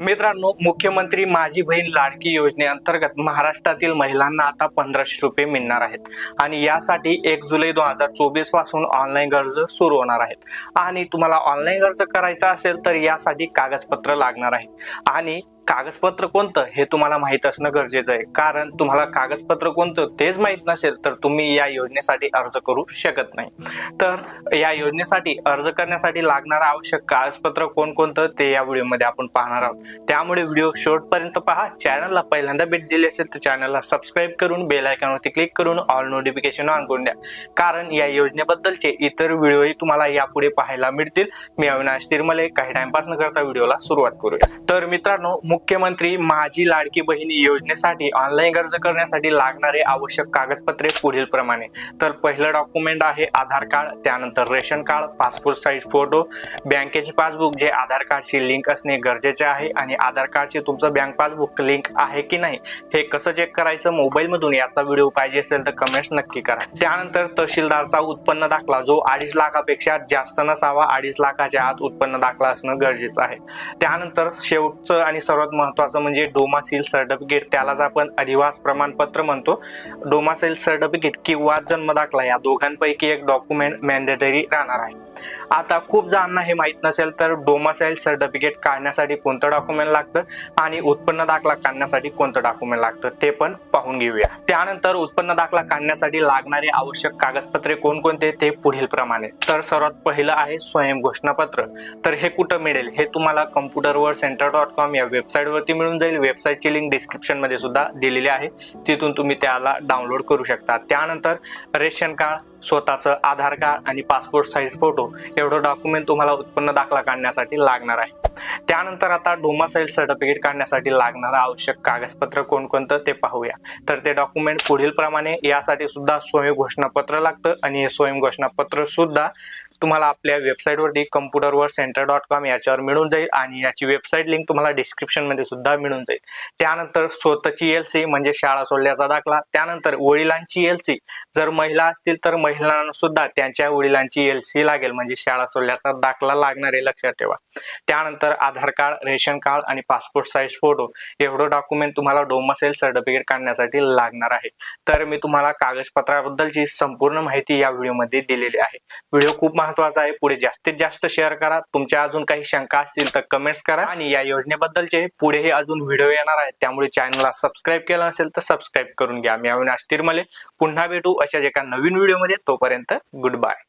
मित्रांनो मुख्यमंत्री माझी बहीण लाडकी योजनेअंतर्गत महाराष्ट्रातील महिलांना आता पंधराशे रुपये मिळणार आहेत. आणि यासाठी एक जुलै दोन हजार चोवीसपासून ऑनलाईन अर्ज सुरू होणार आहेत. आणि तुम्हाला ऑनलाईन अर्ज करायचा असेल तर यासाठी कागदपत्र लागणार आहे आणि कागदपत्र कोणतं हे तुम्हाला माहीत असणं गरजेचं आहे. कारण तुम्हाला कागदपत्र कोणतं तेच माहीत नसेल तर तुम्ही या योजनेसाठी अर्ज करू शकत नाही. तर या योजनेसाठी अर्ज करण्यासाठी लागणारं आवश्यक कागदपत्र कोणकोणतं ते या व्हिडिओमध्ये आपण पाहणार आहोत. त्यामुळे व्हिडिओ शेवटपर्यंत पहा. चॅनलला पहिल्यांदा भेट दिली असेल तर चॅनलला सबस्क्राईब करून बेल आयकॉनवरती क्लिक करून ऑल नोटिफिकेशन ऑन करून द्या. कारण या योजनेबद्दलचे इतर व्हिडिओही तुम्हाला यापुढे पाहायला मिळतील. मी अविनाश तिरमले. काही टाइमपास न करता व्हिडिओला सुरुवात करूया. तर मित्रांनो मुख्यमंत्री माझी लाडकी बहिणी योजनेसाठी ऑनलाईन अर्ज करण्यासाठी लागणारे आवश्यक कागदपत्रे पुढील प्रमाणे. तर पहिलं डॉक्युमेंट आहे आधार कार्ड त्यानंतर ration card passport size photo बँकेचे पासबुक जे आधार कार्डशी लिंक असणे गरजेचे आहे आणि आधार कार्डचे तुमचं बँक पासबुक लिंक आहे की नाही हे कसं चेक करायचं मोबाईलमधून याचा व्हिडिओ पाहिजे असेल तर कमेंट्स नक्की करा. त्यानंतर तहसीलदारचा उत्पन्न दाखला जो अडीच लाखापेक्षा जास्त नसावा अडीच लाखाच्या आत उत्पन्न दाखला असणं गरजेचं आहे. त्यानंतर शेवटचं आणि सर्वात महत्वाचं म्हणजे डोमासील सर्टिफिकेट त्यालाच आपण अधिवास प्रमाणपत्र म्हणतो. डोमासील सर्टिफिकेट किंवा जन्म दाखला या दोघांपैकी एक डॉक्युमेंट मॅन्डेटरी राहणार आहे. आता खूप जणांना हे माहीत नसेल तर डोमासाईल सर्टिफिकेट काढण्यासाठी कोणतं डॉक्युमेंट लागतं आणि उत्पन्न दाखला काढण्यासाठी कोणतं डॉक्युमेंट लागतं ते पण पाहून घेऊया. त्यानंतर उत्पन्न दाखला काढण्यासाठी लागणारे आवश्यक कागदपत्रे कोणकोणते ते पुढील प्रमाणे. तर सर्वात पहिलं आहे स्वयं घोषणापत्र. तर हे कुठं मिळेल? हे तुम्हाला कम्प्युटरवर सेंटर डॉट कॉम या वेबसाईटवरती मिळून जाईल. वेबसाईटची लिंक डिस्क्रिप्शनमध्ये सुद्धा दिलेली आहे. तिथून तुम्ही त्याला डाउनलोड करू शकता. त्यानंतर रेशन कार्ड स्वतःचं आधार कार्ड आणि पासपोर्ट साईज फोटो एवढं डॉक्युमेंट तुम्हाला उत्पन्न दाखला काढण्यासाठी लागणार आहे. त्यानंतर आता डोमासाईल सर्टिफिकेट काढण्यासाठी लागणारं आवश्यक कागदपत्र कोणकोणतं ते पाहूया. तर ते डॉक्युमेंट पुढील प्रमाणे यासाठी सुद्धा स्वयं घोषणापत्र लागतं आणि हे स्वयं घोषणापत्र सुद्धा तुम्हाला आपल्या वेबसाईटवरती कम्प्युटरवर सेंटर डॉट कॉम याच्यावर मिळून जाईल आणि याची वेबसाईट लिंक तुम्हाला डिस्क्रिप्शनमध्ये सुद्धा मिळून जाईल. त्यानंतर स्वतःची एल सी म्हणजे शाळा सोडल्याचा दाखला. त्यानंतर वडिलांची एल सी जर महिला असतील तर महिलांना सुद्धा त्यांच्या वडिलांची एल सी लागेल. म्हणजे शाळा सोडल्याचा दाखला लागणार आहे लक्षात ठेवा. त्यानंतर आधार कार्ड रेशन कार्ड आणि पासपोर्ट साईज फोटो एवढं डॉक्युमेंट तुम्हाला डोमसेल सर्टिफिकेट काढण्यासाठी लागणार आहे. तर मी तुम्हाला कागदपत्राबद्दलची संपूर्ण माहिती या व्हिडिओमध्ये दिलेली आहे. व्हिडिओ खूप महत्त्वाचा आहे. पुढे जास्तीत जास्त शेअर करा. तुमच्या अजून काही शंका असतील तर कमेंट्स करा. आणि या योजनेबद्दलचे पुढेही अजून व्हिडिओ येणार आहेत. त्यामुळे चॅनलला सबस्क्राईब केलं असेल तर सबस्क्राईब करून घ्या. मी अविनाश तिरमले. पुन्हा भेटू अशा एका नवीन व्हिडिओमध्ये तोपर्यंत गुड बाय